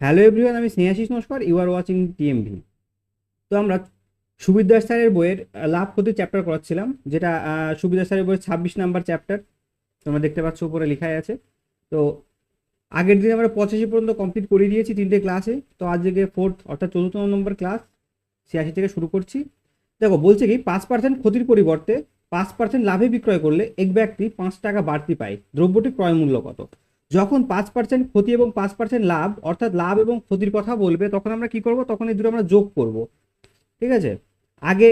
Hello everyone আমি Snehashis Naskar you are watching TMV তো আমরা সুবিদ্যাস স্যারের বইয়ের লাভ ক্ষতি চ্যাপ্টার করাচ্ছিলাম যেটা আহ, সুবিদ্যাস স্যারের বইয়ের ছাব্বিশ নাম্বার চ্যাপ্টার তোমরা দেখতে পাচ্ছ উপরে লেখাই আছে। তো আগের দিন আমরা পঁচাশি পর্যন্ত কমপ্লিট করে দিয়েছি তিনটে ক্লাসে তো আজকে ফোর্থ অর্থাৎ চতুর্থ নম্বর ক্লাস ছিয়াশি থেকে শুরু করছি। দেখো বলছে কি পাঁচ পার্সেন্ট ক্ষতির পরিবর্তে পাঁচ পার্সেন্ট লাভে বিক্রয় করলে এক ব্যক্তি পাঁচ টাকা বাড়তি পায় দ্রব্যটি ক্রয় মূল্য কত? যখন পাঁচ পার্সেন্ট ক্ষতি এবং পাঁচ পার্সেন্ট লাভ, অর্থাৎ লাভ এবং ক্ষতির কথা বলবে, তখন আমরা কি করব? তখন এই দুটো আমরা যোগ করব। ঠিক আছে? আগে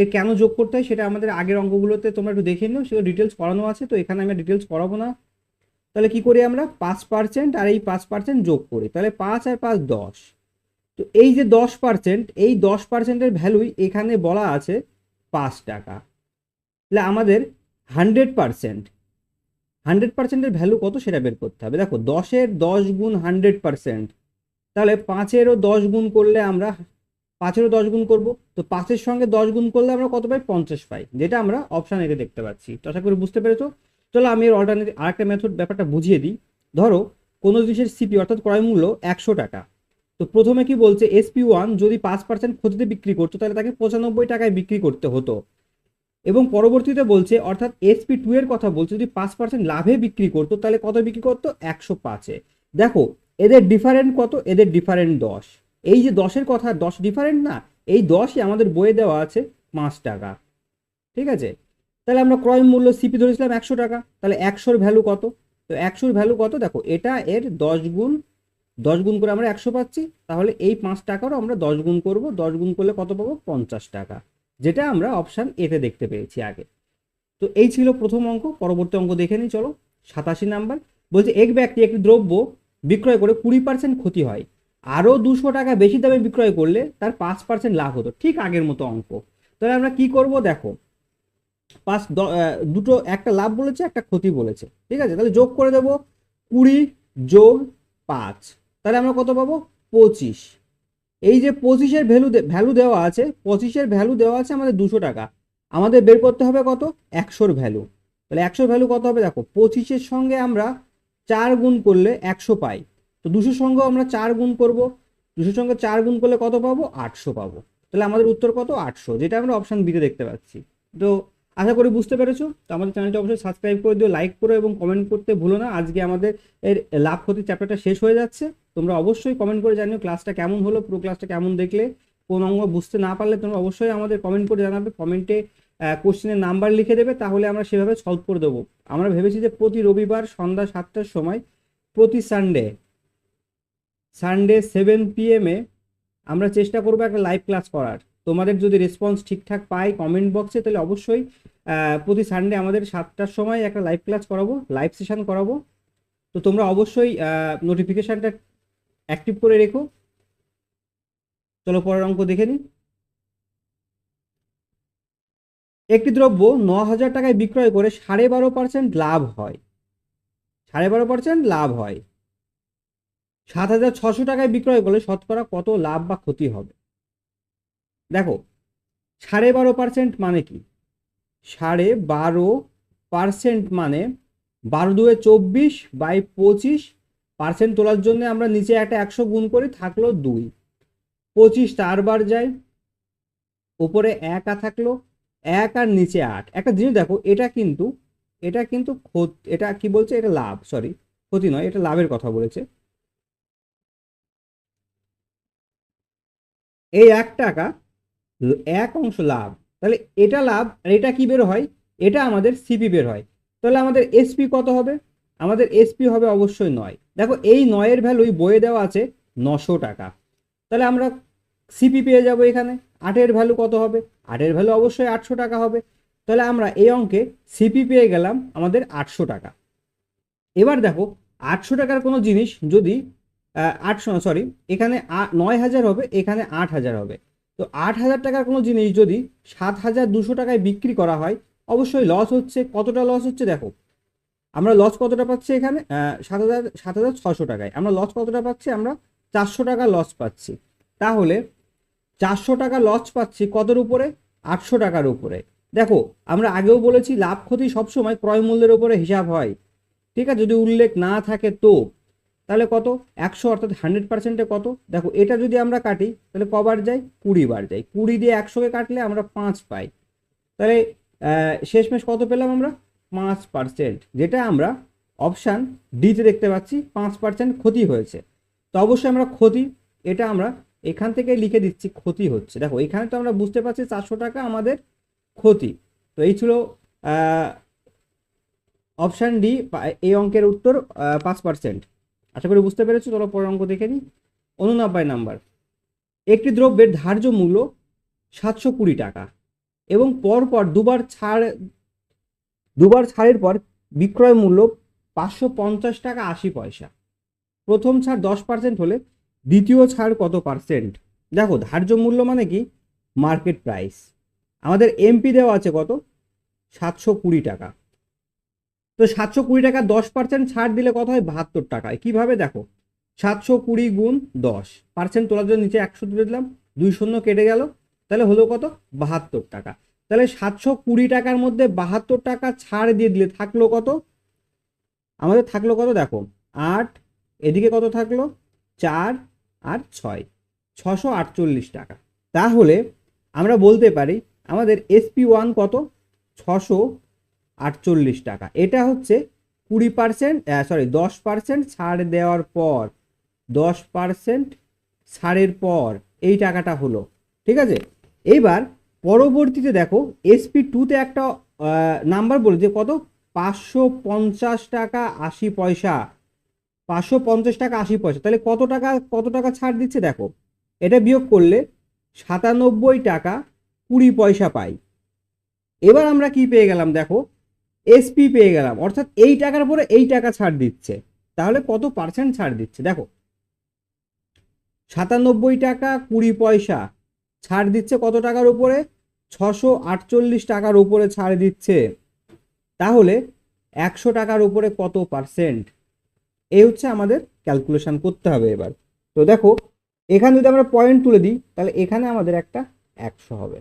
এর কেন যোগ করতে হয় সেটা আমাদের আগের অঙ্কগুলোতে তোমরা একটু দেখে নিও, সেগুলো ডিটেলস করানো আছে, তো এখানে আমি ডিটেলস করাবো না। তাহলে কি করি আমরা? পাঁচ পার্সেন্ট আর এই পাঁচ পার্সেন্ট যোগ করি। তাহলে পাঁচ আর পাঁচ দশ। তো এই যে দশ পার্সেন্ট এই দশ পার্সেন্টের ভ্যালুই এখানে বলা আছে পাঁচ টাকা। তাহলে আমাদের হান্ড্রেড পার্সেন্ট হান্ড্রেড পার্সেন্টের ভ্যালু কত সেটা বের করতে হবে। দেখো, দশের দশ গুণ হান্ড্রেড পার্সেন্ট, তাহলে পাঁচেরও দশ গুণ করলে আমরা, পাঁচেরও দশ গুণ করব। তো পাঁচের সঙ্গে দশ গুণ করলে আমরা কত পাই? পঞ্চাশ পাই, যেটা আমরা অপশান এতে দেখতে পাচ্ছি। তো আশা করি বুঝতে পেরেছ? চলো আমি এর অল্টারনেটিভ আরেকটা মেথড ব্যাপারটা বুঝিয়ে দিই। ধরো, কোনো জিনিসের সিপি অর্থাৎ ক্রয় মূল্য একশো টাকা। তো প্রথমে কি বলছে? এসপি ওয়ান যদি পাঁচ পার্সেন্ট ক্ষতিতে বিক্রি করতো, তাহলে তাকে পঁচানব্বই টাকায় বিক্রি করতে হতো। এবং পরবর্তীতে বলছে, অর্থাৎ এসপি টু এর কথা বলছে, যদি পাঁচ পার্সেন্ট লাভে বিক্রি করতো, তাহলে কত বিক্রি করতো? একশো পাঁচে দেখো, এদের ডিফারেন্ট কত? এদের ডিফারেন্ট দশ। এই যে দশের কথা, দশ ডিফারেন্ট না, এই দশই আমাদের বইয়ে দেওয়া আছে পাঁচ টাকা। ঠিক আছে? তাহলে আমরা ক্রয় মূল্য সিপি ধরেছিলাম একশো টাকা, তাহলে একশোর ভ্যালু কত? তো একশোর ভ্যালু কত? দেখো, এটা এর দশ গুণ দশ গুণ করে আমরা একশো পাচ্ছি, তাহলে এই পাঁচ টাকারও আমরা দশ গুণ করব, দশ গুণ করলে কত পাবো? পঞ্চাশ টাকা। যেটা আমরা অপশান এতে দেখতে পেয়েছি আগে। তো এই ছিল প্রথম অঙ্ক, পরবর্তী অঙ্ক দেখে নিই, চলো। সাতাশি নাম্বার। বলছে এক ব্যক্তি একটি দ্রব্য বিক্রয় করে কুড়ি পার্সেন্ট ক্ষতি হয়। আরও দুশো টাকা বেশি দামে বিক্রয় করলে তার পাঁচ পার্সেন্ট লাভ হতো। ঠিক আগের মতো অঙ্ক। তাহলে আমরা কি করব? দেখো, পাঁচ দুটো, একটা লাভ বলেছে, একটা ক্ষতি বলেছে। ঠিক আছে? তাহলে যোগ করে দেবো কুড়ি যোগ পাঁচ। তাহলে আমরা কত পাবো? পঁচিশ। এই যে পঁচিশের ভ্যালু ভ্যালু দেওয়া আছে, পঁচিশের ভ্যালু দেওয়া আছে আমাদের দুশো টাকা। আমাদের বের করতে হবে কত? একশোর ভ্যালু তাহলে একশোর ভ্যালু কত হবে? দেখো, পঁচিশের সঙ্গে আমরা চার গুণ করলে একশো পাই। তো দুশোর সঙ্গেও আমরা চার গুণ করব। দুশোর সঙ্গে চার গুণ করলে কত পাবো? আটশো পাবো। তাহলে আমাদের উত্তর কত? আটশো, যেটা আমরা অপশান বিতে দেখতে পাচ্ছি। তো আশা করি বুঝতে পেরেছ। তো আমাদের চ্যানেলটা অবশ্যই সাবস্ক্রাইব করে দিও লাইক করো এবং কমেন্ট করতে ভুলো না। আজকে আমাদের এর লাভ ক্ষতির চ্যাপ্টারটা শেষ হয়ে যাচ্ছে। তোমরা অবশ্যই কমেন্ট করে জানিও ক্লাসটা কেমন হলো, পুরো ক্লাসটা কেমন দেখলে। কোন অঙ্গ বুঝতে না পারলে তোমরা অবশ্যই আমাদের কমেন্ট করে জানাবে কমেন্টে কোশ্চেনের নাম্বার লিখে দেবে, তাহলে আমরা সেভাবে সলভ করে দেবো। আমরা ভেবেছি যে প্রতি রবিবার সন্ধ্যা সাতটার সময়, প্রতি সানডে সানডে সেভেন পিএমে আমরা চেষ্টা করব একটা লাইভ ক্লাস করার। তোমাদের যদি রেসপন্স ঠিকঠাক পাই কমেন্ট বক্সে তাহলে অবশ্যই প্রতি সানডে আমাদের সাতটার সময় একটা লাইভ ক্লাস করাবো লাইভ সেশন করাবো। তো তোমরা অবশ্যই নোটিফিকেশানটা অ্যাক্টিভ করে রেখো। চলো পরের অঙ্ক দেখে নিই। একটি দ্রব্য ন হাজার টাকায় বিক্রয় করে সাড়ে বারো পার্সেন্ট লাভ হয়। সাড়ে বারো পার্সেন্ট লাভ হয়। সাত হাজার ছশো টাকায় বিক্রয় করলে শতকরা কত লাভ বা ক্ষতি হবে? দেখো, সাড়ে বারো পার্সেন্ট মানে কি? সাড়ে বারো পার্সেন্ট মানে বারো দুয়ে চব্বিশ বাই পঁচিশ পার্সেন্ট তোলার জন্য আমরা নিচে একটা একশো গুণ করি, থাকল দুই। পঁচিশ চারবার যায় উপরে এক থাকল, এক আর নিচে আট। একটা জিনিস দেখো, এটা কিন্তু এটা কিন্তু এটা কি বলছে? এটা লাভ সরি ক্ষতি নয়, এটা লাভের কথা বলেছে। এই এক টাকা এক অংশ লাভ। তাহলে এটা লাভ আর এটা কি বের হয়? এটা আমাদের সিপি বের হয়। তাহলে আমাদের এসপি কত হবে? আমাদের এসপি হবে অবশ্যই নয়। দেখো এই নয়ের ভ্যালুই বইয়ে দেওয়া আছে নশো টাকা। তাহলে আমরা সিপি পেয়ে যাব এখানে। আটের ভ্যালু কত হবে? আটের ভ্যালু অবশ্যই আটশো টাকা হবে। তাহলে আমরা এই অঙ্কে সিপি পেয়ে গেলাম আমাদের আটশো টাকা। এবার দেখো আটশো টাকার কোনো জিনিস যদি আটশো সরি এখানে নয় হাজার হবে, এখানে আট হাজার হবে। তো আট হাজার টাকার কোনো জিনিস যদি সাত হাজার দুশো টাকায় বিক্রি করা হয়, অবশ্যই লস হচ্ছে। কতটা লস হচ্ছে দেখো। আমরা লস কতটা পাচ্ছি এখানে? সাত হাজার সাত হাজার ছশো টাকায়। আমরা লস কতটা পাচ্ছি? আমরা চারশো টাকা লস পাচ্ছি। তাহলে চারশো টাকা লস পাচ্ছি কতর উপরে? আটশো টাকার উপরে। দেখো, আমরা আগেও বলেছি, লাভ ক্ষতি সবসময় ক্রয় মূল্যের উপরে হিসাব হয়। ঠিক আছে, যদি উল্লেখ না থাকে তো। তাহলে কত? একশো, অর্থাৎ হান্ড্রেড পার্সেন্টে কত? দেখো, এটা যদি আমরা কাটি, তাহলে কবার যাই? কুড়ি বার যাই। কুড়ি দিয়ে একশোকে কাটলে আমরা পাঁচ পাই। তাহলে শেষমেশ কত পেলাম আমরা? পাঁচ পার্সেন্ট যেটা আমরা অপশান ডিতে দেখতে পাচ্ছি, পাঁচ পার্সেন্ট ক্ষতি হয়েছে। তো অবশ্যই আমরা ক্ষতি, এটা আমরা এখান থেকে লিখে দিচ্ছি, ক্ষতি হচ্ছে। দেখো, এখানে তো আমরা বুঝতে পারছি চারশো টাকা আমাদের ক্ষতি। তো এই ছিল অপশান ডি এই অঙ্কের উত্তর পাঁচ পার্সেন্ট আশা করি বুঝতে পেরেছ, চলো পরের অঙ্ক দেখে নিই। উননব্বই নাম্বার। একটি দ্রব্যের ধার্য মূল্য সাতশো কুড়ি টাকা এবং পরপর দুবার ছাড়, দুবার ছাড়ের পর বিক্রয় মূল্য পাঁচশো পঞ্চাশ টাকা আশি পয়সা। প্রথম ছাড় দশ পার্সেন্ট হলে দ্বিতীয় ছাড় কত পার্সেন্ট দেখো, ধার্য মূল্য মানে কি? Market price. আমাদের এমপি দেওয়া আছে কত? সাতশো কুড়ি টাকা। তো সাতশো কুড়ি টাকা দশ পার্সেন্ট ছাড় দিলে কত হয়? বাহাত্তর টাকায়। কীভাবে? দেখো, সাতশো কুড়ি গুণ দশ পার্সেন্ট তোলার জন্য নিচে একশো তুলে দিলাম, দুই শূন্য কেটে গেল, তাহলে হলো কত? বাহাত্তর টাকা। তাহলে সাতশো কুড়ি টাকার মধ্যে বাহাত্তর টাকা ছাড় দিয়ে দিলে থাকল কত? আমাদের থাকল কত? দেখো, আট, এদিকে কত থাকল? চার আর ছয়, ছশো আটচল্লিশ টাকা। তাহলে আমরা বলতে পারি, আমাদের এসপি ওয়ান কত? ছশো আটচল্লিশ টাকা। এটা হচ্ছে কুড়ি পার্সেন্ট সরি দশ পার্সেন্ট ছাড় দেওয়ার পর, দশ পার্সেন্ট ছাড়ের পর এই টাকাটা হলো। ঠিক আছে? এইবার পরবর্তীতে দেখো এসপি টুতে একটা নাম্বার বলে যে কত? পাঁচশো পঞ্চাশ টাকা আশি পয়সা। পাঁচশো পঞ্চাশ টাকা আশি পয়সা। তাহলে কত টাকা কত টাকা ছাড় দিচ্ছে দেখো? এটা বিয়োগ করলে সাতানব্বই টাকা কুড়ি পয়সা পাই। এবার আমরা কি পেয়ে গেলাম দেখো? এসপি পেয়ে গেলাম। অর্থাৎ এই টাকার পরে এই টাকা ছাড় দিচ্ছে। তাহলে কত পার্সেন্ট ছাড় দিচ্ছে? দেখো, সাতানব্বই টাকা কুড়ি পয়সা ছাড় দিচ্ছে কত টাকার উপরে? ছশো আটচল্লিশ টাকার উপরে ছাড় দিচ্ছে। তাহলে একশো টাকার উপরে কত পার্সেন্ট এই হচ্ছে আমাদের ক্যালকুলেশন করতে হবে এবার। তো দেখো, এখানে যদি আমরা পয়েন্ট তুলে দিই, তাহলে এখানে আমাদের একটা একশো হবে।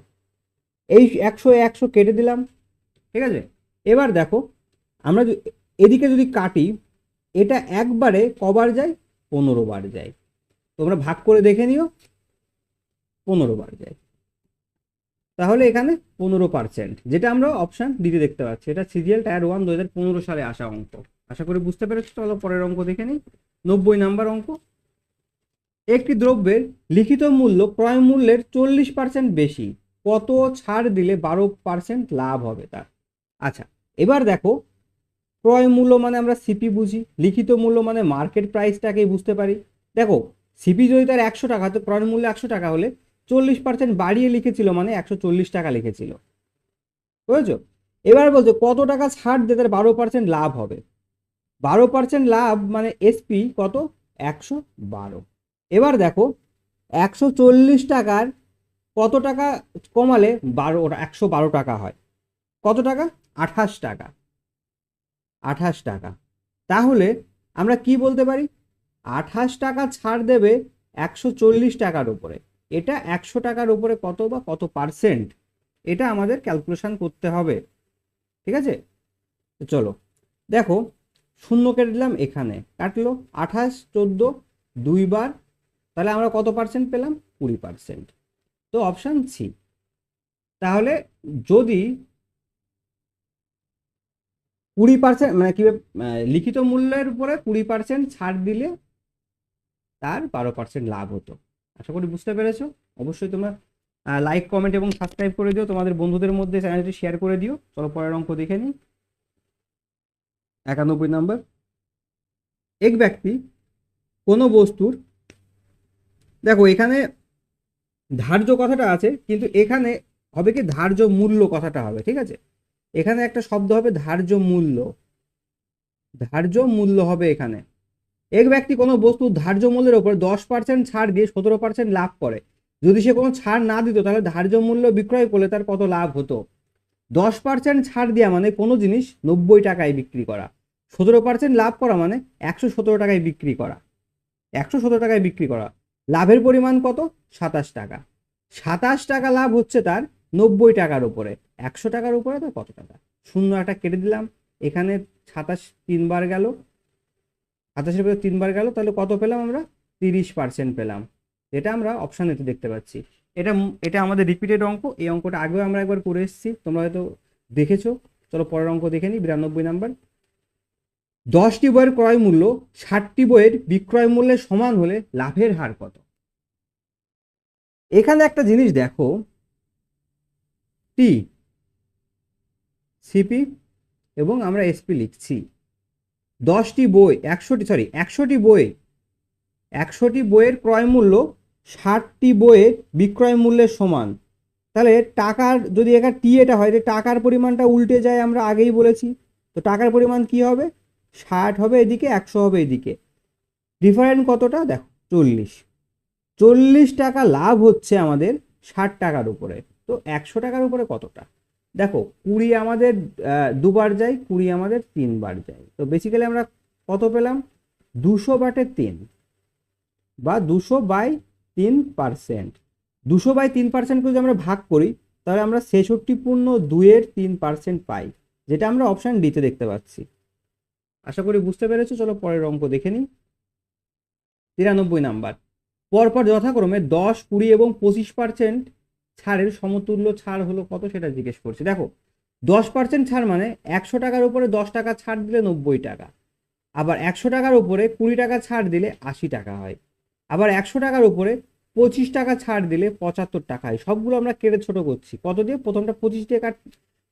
এই একশো একশো কেটে দিলাম। ঠিক আছে? এবার দেখো, আমরা এদিকে যদি কাটি, এটা একবারে কবার যায়? পনেরো বার যায়। তোমরা ভাগ করে দেখে নিও, পনেরো বার যায়। তাহলে এখানে পনেরো পার্সেন্ট যেটা আমরা অপশান দিতে দেখতে পাচ্ছি। এটা সিরিয়াল টায়ার ওয়ান দু হাজার পনেরো সালে আসা অঙ্ক। আশা করি বুঝতে পেরেছ, চলো পরের অঙ্ক দেখে নিই। নব্বই নাম্বার অঙ্ক। একটি দ্রব্যের লিখিত মূল্য ক্রয় মূল্যের চল্লিশ পার্সেন্ট বেশি। কত ছাড় দিলে বারো পার্সেন্ট লাভ হবে তার? আচ্ছা এবার দেখো, ক্রয় মূল্য মানে আমরা সিপি বুঝি, লিখিত মূল্য মানে মার্কেট প্রাইসটাকেই বুঝতে পারি। দেখো সিপি যদি তার একশো টাকা, তো ক্রয় মূল্য একশো টাকা হলে চল্লিশ পার্সেন্ট বাড়িয়ে লিখেছিল মানে একশো চল্লিশ টাকা লিখেছিল। বুঝেছ? এবার বলছো, কত টাকা ছাড় দিয়ে তার বারো পার্সেন্ট লাভ হবে? বারো পার্সেন্ট লাভ মানে এসপি কত? একশো বারো। এবার দেখো, একশো চল্লিশ টাকার কত টাকা কমালে বারো একশো বারো টাকা হয়। কত টাকা? আঠাশ টাকা। আঠাশ টাকা। তাহলে আমরা কি বলতে পারি? আঠাশ টাকা ছাড় দেবে একশো চল্লিশ টাকার উপরে। এটা একশো টাকার উপরে কত বা কত পার্সেন্ট এটা আমাদের ক্যালকুলেশন করতে হবে। ঠিক আছে? চলো। দেখো, শূন্য কেটে দিলাম এখানে। কাটলো আঠাশ, চোদ্দ দুইবার তাহলে আমরা কত পার্সেন্ট পেলাম? কুড়ি পার্সেন্ট তো অপশান সি তাহলে যদি কুড়ি পার্সেন্ট মানে কি লিখিত মূল্যের উপরে কুড়ি পার্সেন্ট ছাড় দিলে তার বারো পার্সেন্ট লাভ হতো। আশা করি বুঝতে পেরেছ। অবশ্যই তোমরা লাইক কমেন্ট এবং সাবস্ক্রাইব করে দিও। তোমাদের বন্ধুদের মধ্যে চ্যানেলটি শেয়ার করে দিও। চলো, পরের অঙ্ক দেখে নিই। একানব্বই নম্বর এক ব্যক্তি কোনো বস্তুর, দেখো, এখানে ধার্য কথাটা আছে, কিন্তু এখানে হবে কি, ধার্য মূল্য কথাটা হবে, ঠিক আছে? এখানে একটা শব্দ হবে ধার্য মূল্য। ধার্য মূল্য হবে এখানে। এক ব্যক্তি কোনো বস্তু ধার্য মূল্যের ওপর দশ পার্সেন্ট ছাড় দিয়ে সতেরো পার্সেন্ট লাভ করে। যদি সে কোনো ছাড় না দিত, তাহলে ধার্য মূল্য বিক্রয় করলে তার কত লাভ হতো? দশ পার্সেন্ট ছাড় দেওয়া মানে কোনো জিনিস নব্বই টাকায় বিক্রি করা। সতেরো পার্সেন্ট লাভ করা মানে একশো সতেরো টাকায় বিক্রি করা। একশো সতেরো টাকায় বিক্রি করা। লাভের পরিমাণ কত? সাতাশ টাকা। সাতাশ টাকা লাভ হচ্ছে তার নব্বই টাকার উপরে। একশো টাকার উপরে তো কত টাকা? শূন্য একটা কেটে দিলাম। এখানে সাতাশ তিনবার গেল। সাতাশের ভিতরে তিনবার গেল, তাহলে কত পেলাম আমরা? তিরিশ পার্সেন্ট পেলাম। এটা আমরা অপশান এতে দেখতে পাচ্ছি। এটা এটা আমাদের রিপিটেড অঙ্ক। এই অঙ্কটা আগেও আমরা একবার করে এসেছি। তোমরা হয়তো দেখেছ। চলো পরের অঙ্ক দেখে নিই। বিরানব্বই নাম্বার। দশটি বইয়ের ক্রয় মূল্য ষাটটি বইয়ের বিক্রয় মূল্যের সমান হলে লাভের হার কত? এখানে একটা জিনিস দেখো। টি সিপি এবং আমরা এসপি লিখছি। দশটি বই, একশোটি সরি একশোটি বই, একশোটি বইয়ের ক্রয় মূল্য ষাটটি বইয়ের বিক্রয় মূল্যের সমান। তাহলে টাকার, যদি এখানে টি এটা হয় যে টাকার পরিমাণটা উল্টে যায় আমরা আগেই বলেছি। তো টাকার পরিমাণ কি হবে? ষাট হবে এদিকে, একশো হবে এদিকে। ডিফারেন্ট কতটা? দেখো, চল্লিশ। চল্লিশ টাকা লাভ হচ্ছে আমাদের ষাট টাকার উপরে। তো একশো টাকার উপরে কতটা? দেখো, কুড়ি আমাদের দুবার যায়, কুড়ি আমাদের তিনবার যায়। তো বেসিক্যালি আমরা কত পেলাম? দুশো বাটে তিন বা দুশো বাই তিন পার্সেন্ট দুশো বাই তিন পার্সেন্ট যদি আমরা ভাগ করি, তাহলে আমরা ছেষট্টি পূর্ণ দুইয়ের তিন পার্সেন্ট পাই, যেটা আমরা অপশান ডিতে দেখতে পাচ্ছি। আশা করি বুঝতে পেরেছ? চলো পরের অঙ্ক দেখে নিই। তিরানব্বই নাম্বার। পরপর যথাক্রমে দশ, কুড়ি এবং পঁচিশ পার্সেন্ট ছাড়ের সমতুল্য ছাড় হলো কত সেটা জিজ্ঞেস করছি। দেখো, দশ পার্সেন্ট ছাড় মানে একশো টাকার উপরে দশ টাকা ছাড় দিলে নব্বই টাকা, আবার একশো টাকার উপরে কুড়ি টাকা ছাড় দিলে আশি টাকা হয়, আবার একশো টাকার উপরে পঁচিশ টাকা ছাড় দিলে পঁচাত্তর টাকা হয়, সবগুলো আমরা কেটে ছোট করছি। কত দিয়ে? প্রথমটা পঁচিশ দিয়ে কাট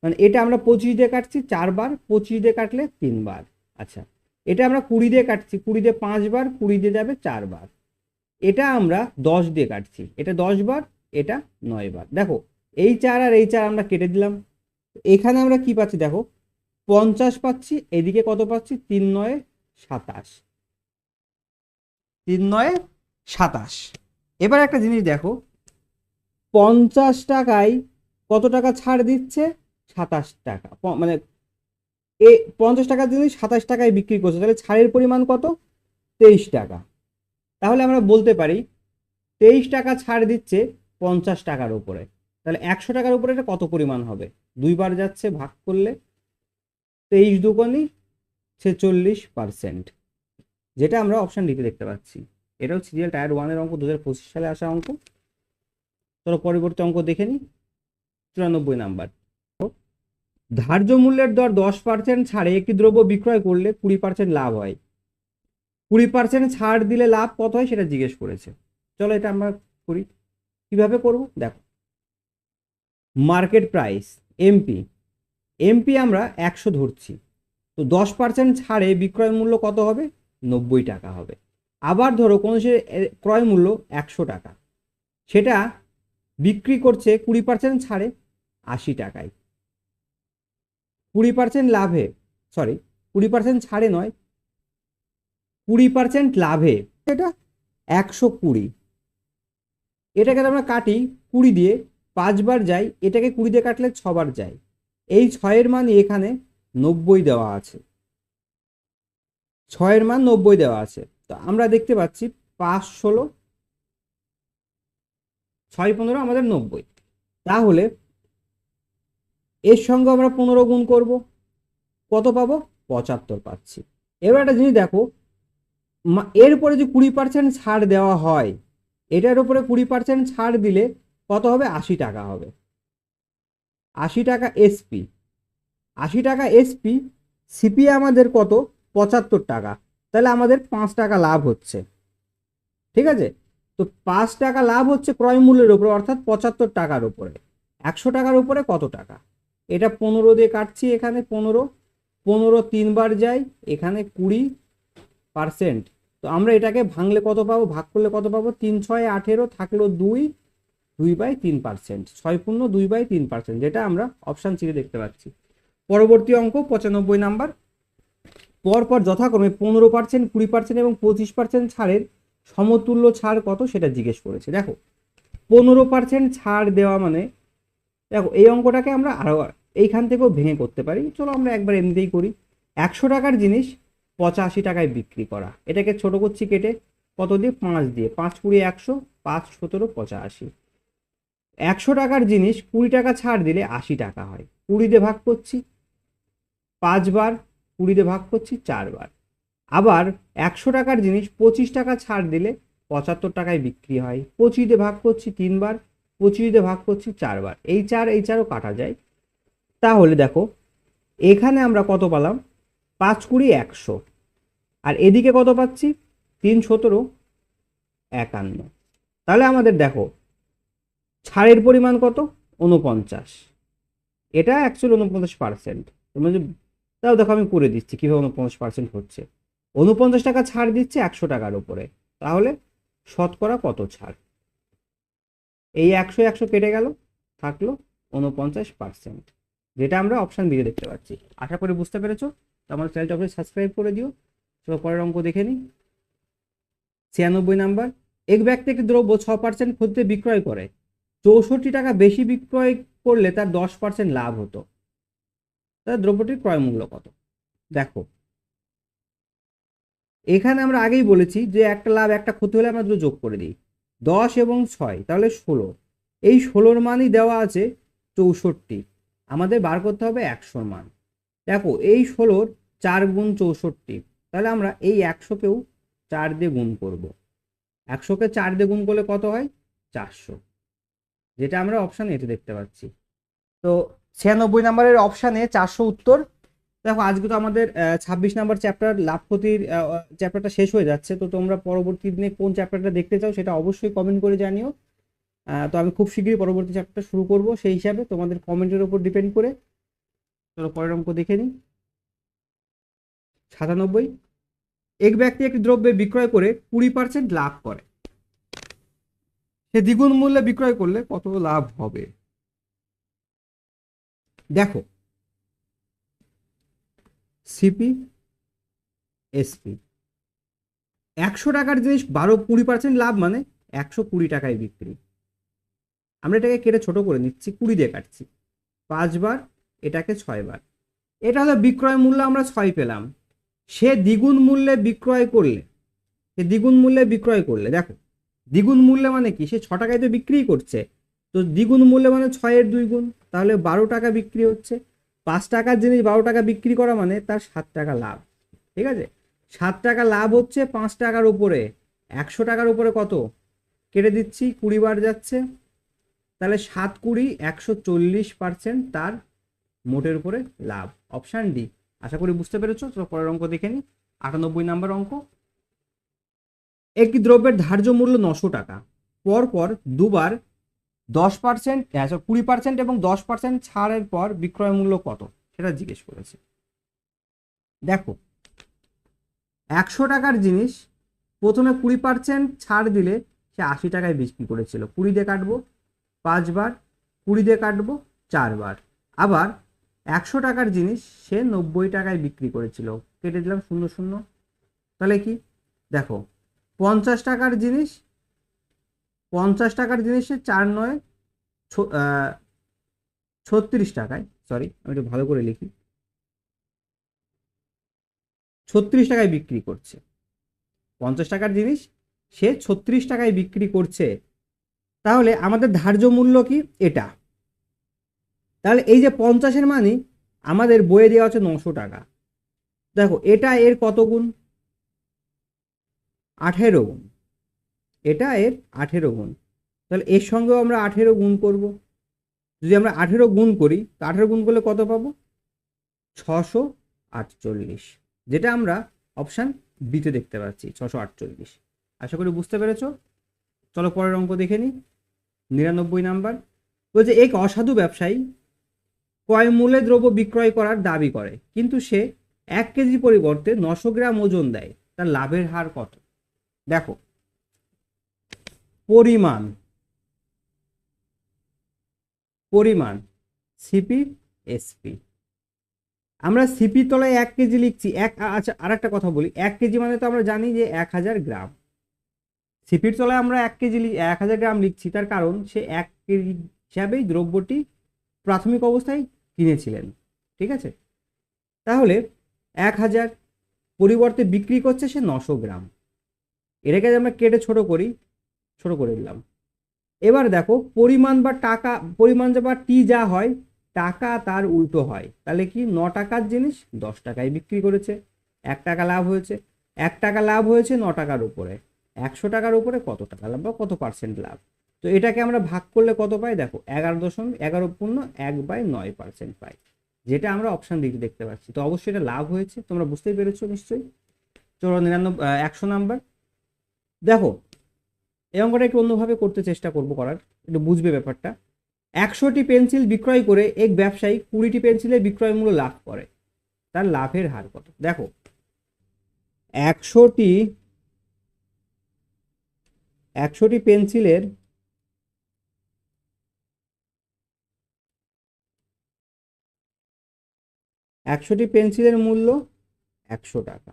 মানে এটা আমরা পঁচিশ দিয়ে কাটছি, চারবার, পঁচিশ দিয়ে কাটলে তিনবার আচ্ছা এটা আমরা কুড়ি দিয়ে কাটছি, কুড়ি দিয়ে পাঁচবার, কুড়ি দিয়ে যাবে চারবার, এটা আমরা দশ দিয়ে কাটছি, এটা দশ বার এটা নয় বার। দেখো, এই চার আর এই চার আমরা কেটে দিলাম। এখানে আমরা কি পাচ্ছি দেখো? পঞ্চাশ পাচ্ছি, এদিকে কত পাচ্ছি? তিন নয় সাতাশ। তিন নয় সাতাশ। এবার একটা জিনিস দেখো, পঞ্চাশ টাকায় কত টাকা ছাড় দিচ্ছে? সাতাশ টাকা। মানে এ পঞ্চাশ টাকার জিনিস সাতাশ টাকায় বিক্রি করছে, তাহলে ছাড়ের পরিমাণ কত? তেইশ টাকা। তাহলে আমরা বলতে পারি, তেইশ টাকা ছাড় দিচ্ছে পঞ্চাশ টাকার উপরে। তাহলে একশো টাকার উপরে এটা কত পরিমাণ হবে? দুইবার যাচ্ছে, ভাগ করলে তেইশ দুকোনি ছেচল্লিশ পার্সেন্ট যেটা আমরা অপশান ডিতে দেখতে পাচ্ছি। এটাও সিরিয়াল টায়ার ওয়ানের অঙ্ক দু হাজার পঁচিশ সালে আসা অঙ্ক। চলো পরবর্তী অঙ্ক দেখে নিই। চুরানব্বই নাম্বার। ধার্য মূল্যের দর দশ পার্সেন্ট ছাড়ে একটি দ্রব্য বিক্রয় করলে কুড়ি পার্সেন্ট লাভ হয়। কুড়ি পার্সেন্ট ছাড় দিলে লাভ কত হয় সেটা জিজ্ঞেস করেছে। চলো এটা আমরা করি। কীভাবে করব? দেখো। মার্কেট প্রাইস এমপি এমপি আমরা একশো ধরছি। তো দশ পার্সেন্ট ছাড়ে বিক্রয় মূল্য কত হবে? নব্বই টাকা হবে। আবার ধরো কোনো সে ক্রয় মূল্য একশো টাকা। সেটা বিক্রি করছে কুড়ি পার্সেন্ট ছাড়ে আশি টাকায়। কুড়ি পার্সেন্ট লাভে সরি কুড়ি পার্সেন্ট ছাড়ে নয়, কুড়ি পার্সেন্ট লাভে, এটা একশো কুড়ি। এটাকে আমরা কাটি কুড়ি দিয়ে পাঁচবার যাই এটাকে কুড়ি দিয়ে কাটলে ছবার যায়। এই ছয়ের মান এখানে নব্বই দেওয়া আছে। ছয়ের মান নব্বই দেওয়া আছে। তো আমরা দেখতে পাচ্ছি পাঁচ ষোলো, ছয় পনেরো, আমাদের নব্বই। তাহলে এর সঙ্গে আমরা পনেরো গুণ করব, কত পাবো? পঁচাত্তর পাচ্ছি। এবার একটা জিনিস দেখো, মা- এর উপরে যে কুড়ি পার্সেন্ট ছাড় দেওয়া হয় এটার উপরে কুড়ি পার্সেন্ট ছাড় দিলে কত হবে? আশি টাকা হবে। আশি টাকা এসপি আশি টাকা এসপি সিপি আমাদের কত? পঁচাত্তর টাকা। তাহলে আমাদের পাঁচ টাকা লাভ হচ্ছে। ঠিক আছে? তো পাঁচ টাকা লাভ হচ্ছে ক্রয় মূল্যের উপরে, অর্থাৎ পঁচাত্তর টাকার উপরে। একশো টাকার উপরে কত টাকা? এটা পনেরো দিয়ে কাটছি এখানে পনেরো। পনেরো তিনবার যায় এখানে কুড়ি পার্সেন্ট তো আমরা এটাকে ভাঙলে কত পাবো? ভাগ করলে কত পাবো? তিন ছয় আঠেরো থাকল দুই দুই বাই তিন পার্সেন্ট। ছয় পূর্ণ দুই বাই তিন পার্সেন্ট, যেটা আমরা অপশান সিতে দেখতে পাচ্ছি। পরবর্তী অঙ্ক, পঁচানব্বই নাম্বার। পরপর যথাক্রমে পনেরো পার্সেন্ট, কুড়ি পার্সেন্ট এবং পঁচিশ পার্সেন্ট ছাড়ের সমতুল্য ছাড় কত সেটা জিজ্ঞেস করেছে। দেখো, পনেরো পার্সেন্ট ছাড় দেওয়া মানে দেখো, এই অঙ্কটাকে আমরা আরও এইখান থেকেও ভেঙে করতে পারি। চলো আমরা একবার এমনিতেই করি। একশো টাকার জিনিস পঁচাশি টাকায় বিক্রি করা। এটাকে ছোট করছি কেটে কত দিয়ে? পাঁচ দিয়ে। পাঁচ কুড়ি একশো, পাঁচ সতেরো পঁচাশি। একশো টাকার জিনিস কুড়ি টাকা ছাড় দিলে আশি টাকা হয়। কুড়ি দিয়ে ভাগ করছি পাঁচবার কুড়ি দিয়ে ভাগ করছি চারবার আবার একশো টাকার জিনিস পঁচিশ টাকা ছাড় দিলে পঁচাত্তর টাকায় বিক্রি হয়। পঁচিশ ভাগ করছি তিনবার পঁচিশ ভাগ করছি চারবার এই চার, এই চারও কাটা যায়। তাহলে দেখো, এখানে আমরা কত পেলাম? পাঁচ কুড়ি একশো। আর এদিকে কত পাচ্ছি? তিন সতেরো, একান্ন। তাহলে আমাদের দেখো, ছাড়ের পরিমাণ কত? উনপঞ্চাশ এটা অ্যাকচুয়ালি উনপঞ্চাশ পার্সেন্ট মানে তাও দেখো আমি করে দিচ্ছি, কীভাবে উনপঞ্চাশ পার্সেন্ট হচ্ছে। উনপঞ্চাশ টাকা ছাড় দিচ্ছে একশো টাকার উপরে। তাহলে শতকরা কত ছাড়? এই একশো একশো কেটে গেল, থাকল উনপঞ্চাশ পার্সেন্ট যেটা আমরা অপশান দিয়ে দেখতে পাচ্ছি। আশা করি বুঝতে পেরেছ। তো আমার চ্যানেলটা অবশ্যই সাবস্ক্রাইব করে দিও। চলো পরের অঙ্ক দেখে নিই। ছিয়ানব্বই নাম্বার, এক ব্যক্তি একটি দ্রব্য ছ পার্সেন্ট ক্ষতিতে বিক্রয় করে। চৌষট্টি টাকা বেশি বিক্রয় করলে তার দশ পার্সেন্ট লাভ হতো। তার দ্রব্যটির ক্রয় মূল্য কত? দেখো। এখানে আমরা আগেই বলেছি যে একটা লাভ একটা ক্ষতি হলে আমরা দুটো যোগ করে দিই। দশ এবং ছয়, তাহলে ষোলো। এই ষোলোর মানই দেওয়া আছে চৌষট্টি। আমাদের বার করতে হবে একশোর মান। দেখো, এই ষোলোর চার গুণ চৌষট্টি। তাহলে আমরা এই একশোকেও চার দিয়ে গুণ করব। একশোকে চার দিয়ে গুণ করলে কত হয়? চারশো। যেটা আমরা অপশান এতে দেখতে পাচ্ছি। তো ছিয়ানব্বই নাম্বারের অপশানে চারশো উত্তর। দেখো, আজকে তো আমাদের ছাব্বিশ নাম্বার চ্যাপ্টার লাভ ক্ষতির চ্যাপ্টারটা শেষ হয়ে যাচ্ছে। তো তোমরা পরবর্তী দিনে কোন চ্যাপ্টারটা দেখতে চাও সেটা অবশ্যই কমেন্ট করে জানিও। তো আমি খুব শীঘ্রই পরবর্তী চ্যাপ্টার শুরু করব। সেই হিসাবে তোমাদের কমেন্টের উপর ডিপেন্ড করে। চলো, পরের অঙ্ক দেখে নিই। সাতানব্বই। এক ব্যক্তি একটি দ্রব্যে বিক্রয় করে কুড়ি পার্সেন্ট লাভ করে। সে দ্বিগুণ মূল্যে বিক্রয় করলে কত লাভ হবে? দেখো সিপি এসপি একশো টাকার জিনিস বারো কুড়ি পার্সেন্ট লাভ মানে একশো কুড়ি টাকায় বিক্রি। আমরা এটাকে কেটে ছোট করে নিচ্ছি, কুড়ি দিয়ে কাটছি। পাঁচবার, এটাকে ছয়বার। এটা হলো বিক্রয় মূল্য, আমরা ছয় পেলাম। সে দ্বিগুণ মূল্যে বিক্রয় করলে, সে দ্বিগুণ মূল্যে বিক্রয় করলে, দেখো, দ্বিগুণ মূল্যে মানে কি? সে ছ টাকায় তো বিক্রি করছে। তো দ্বিগুণ মূল্যে মানে ছয়ের দুই গুণ, তাহলে বারো টাকা বিক্রি হচ্ছে। পাঁচ টাকার জিনিস বারো টাকা বিক্রি করা মানে তার সাত টাকা লাভ। ঠিক আছে? সাত টাকা লাভ হচ্ছে পাঁচ টাকার উপরে। একশো টাকার উপরে কত? কেটে দিচ্ছি, কুড়ি বার যাচ্ছে। তাহলে সাত কুড়ি, একশো চল্লিশ পার্সেন্ট তার মোটের উপরে লাভ। Option D. আশা করি বুঝতে পেরেছ? তো পরের অঙ্ক দেখে নিই আটানব্বই নাম্বার অঙ্ক। একটি দ্রব্যের ধার্য মূল্য নশো টাকা। পর পর দুবার দশ পার্সেন্ট কুড়ি পার্সেন্ট এবং দশ পার্সেন্ট ছাড়ের পর বিক্রয় মূল্য কত? সেটা জিজ্ঞেস করেছে। দেখো, একশো টাকার জিনিস প্রথমে কুড়ি পার্সেন্ট ছাড় দিলে সে আশি টাকায় বিক্রি করেছিল। কুড়ি দিয়ে কাটবো, পাঁচবার। কুড়ি দিয়ে কাটবো, চারবার। আবার একশো টাকার জিনিস সে নব্বই টাকায় বিক্রি করেছিল। কেটে দিলাম শূন্য শূন্য। তাহলে কি? দেখো, পঞ্চাশ টাকার জিনিস, পঞ্চাশ টাকার জিনিসে চার নয় ছত্রিশ টাকায় সরি আমি একটু ভালো করে লিখি। ছত্রিশ টাকায় বিক্রি করছে। পঞ্চাশ টাকার জিনিস সে ছত্রিশ টাকায় বিক্রি করছে। তাহলে আমাদের ধার্য মূল্য কি? এটা। তাহলে এই যে পঞ্চাশের মানই আমাদের বইয়ে দেওয়া আছে নশো টাকা। দেখো, এটা এর কত গুণ? আঠেরো গুণ। এটা এর আঠেরো গুণ। তাহলে এর সঙ্গেও আমরা আঠেরো গুণ করব। যদি আমরা আঠেরো গুণ করি, তো আঠেরো গুণ করলে কত পাবো? ছশো আটচল্লিশ। যেটা আমরা অপশান বিতে দেখতে পাচ্ছি, ছশো আটচল্লিশ। আশা করি বুঝতে পেরেছ? চলো পরের অঙ্ক দেখে নিই। নিরানব্বই নাম্বার। বলছে, এক অসাধু ব্যবসায়ী ক্রয় মূল্যে দ্রব্য বিক্রয় করার দাবি করে। কিন্তু সে এক কেজি পরিবর্তে নশো গ্রাম ওজন দেয়। তার লাভের হার কত? দেখো, পরিমাণ। পরিমাণ, সিপি, এসপি। আমরা সিপি তলায় এক কেজি লিখছি। এক আচ্ছা আর একটা কথা বলি। এক কেজি মানে তো আমরা জানি যে এক হাজার গ্রাম। সিপির তলায় আমরা এক কেজি এক হাজার গ্রাম লিখছি। তার কারণ সে এক কেজি হিসাবেই দ্রব্যটি প্রাথমিক অবস্থায় কিনেছিলেন, ঠিক আছে? তাহলে এক হাজার পরিবর্তে বিক্রি করছে সে নশো গ্রাম। এটাকে আমরা কেটে ছোট করি, ছোট করে দিলাম। এবার দেখো, পরিমাণ বা টাকা, পরিমাণ বা টি যা হয়, টাকা তার উল্টো হয়। তাহলে কি ন টাকার জিনিস, দশ টাকায় বিক্রি করেছে। এক টাকা লাভ হয়েছে। এক টাকা লাভ হয়েছে ন টাকার উপরে। একশো টাকার উপরে কত টাকা লাভ বা কত পার্সেন্ট লাভ? তো এটাকে আমরা ভাগ করলে কত পাই? দেখো, এগারো দশমিক এগারো পূর্ণ এক বাই নয় পার্সেন্ট পাই। যেটা আমরা অপশান দিকে দেখতে পাচ্ছি। তো অবশ্যই এটা লাভ হয়েছে, তোমরা বুঝতেই পেরেছ নিশ্চয়ই। চলো নিরানব্বই একশো নাম্বার। দেখো, এই একটু অন্যভাবে করতে চেষ্টা করব করার, একটু বুঝবে ব্যাপারটা। একশোটি পেন্সিল বিক্রয় করে এক ব্যবসায়ী কুড়িটি পেন্সিলের বিক্রয় মূল্য লাভ করে। তার লাভের হার কত? দেখো, একশোটি একশোটি পেন্সিলের একশোটি পেন্সিলের মূল্য একশো টাকা।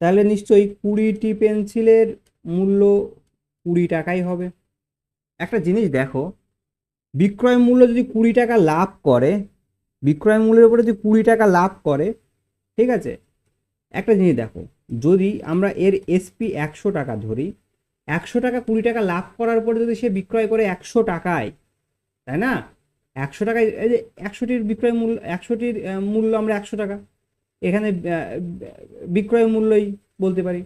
তাহলে নিশ্চয়ই কুড়িটি পেন্সিলের মূল্য কুড়ি টাকাই হবে। একটা জিনিস দেখো, বিক্রয় মূল্য যদি কুড়ি টাকা লাভ করে, বিক্রয় মূল্যের উপরে যদি কুড়ি টাকা লাভ করে, ঠিক আছে? একটা জিনিস দেখো, যদি আমরা এর এসপি একশো টাকা ধরি, একশো টাকা কুড়ি টাকা লাভ করার পরে যদি সে বিক্রয় করে একশো টাকায়, তাই না? একশো টাকায় এই যে একশোটির বিক্রয় মূল্য, একশোটির মূল্য আমরা একশো টাকা। এখানে বিক্রয় মূল্যই বলতে পারি,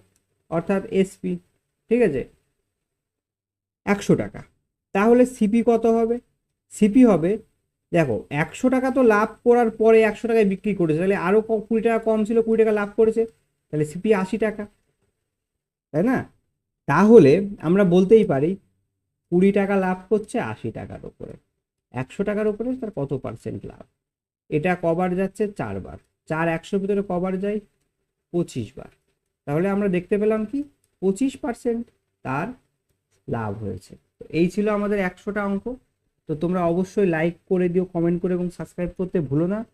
অর্থাৎ এসপি ঠিক আছে? একশো টাকা। তাহলে সিপি কত হবে? সিপি হবে, দেখো, একশো টাকা তো লাভ করার পরে একশো টাকায় বিক্রি করেছে। তাহলে আরও কুড়ি টাকা কম ছিল, কুড়ি টাকা লাভ করেছে। তাহলে সিপি আশি টাকা, তাই না? তাহলে আমরা বলতেই পারি, কুড়ি টাকা লাভ করছে আশি টাকার উপরে। একশো টাকার উপরে তার কত পার্সেন্ট লাভ? এটা কবার যাচ্ছে চারবার। চার একশোর ভিতরে কবার যায়? পঁচিশ বার। তাহলে আমরা দেখতে পেলাম কি? পঁচিশ পার্সেন্ট তার লাভ হয়েছে। তো এই ছিল আমাদের একশোটা অঙ্ক। তো তোমরা অবশ্যই লাইক করে দিও কমেন্ট করে এবং সাবস্ক্রাইব করতে ভুলো না।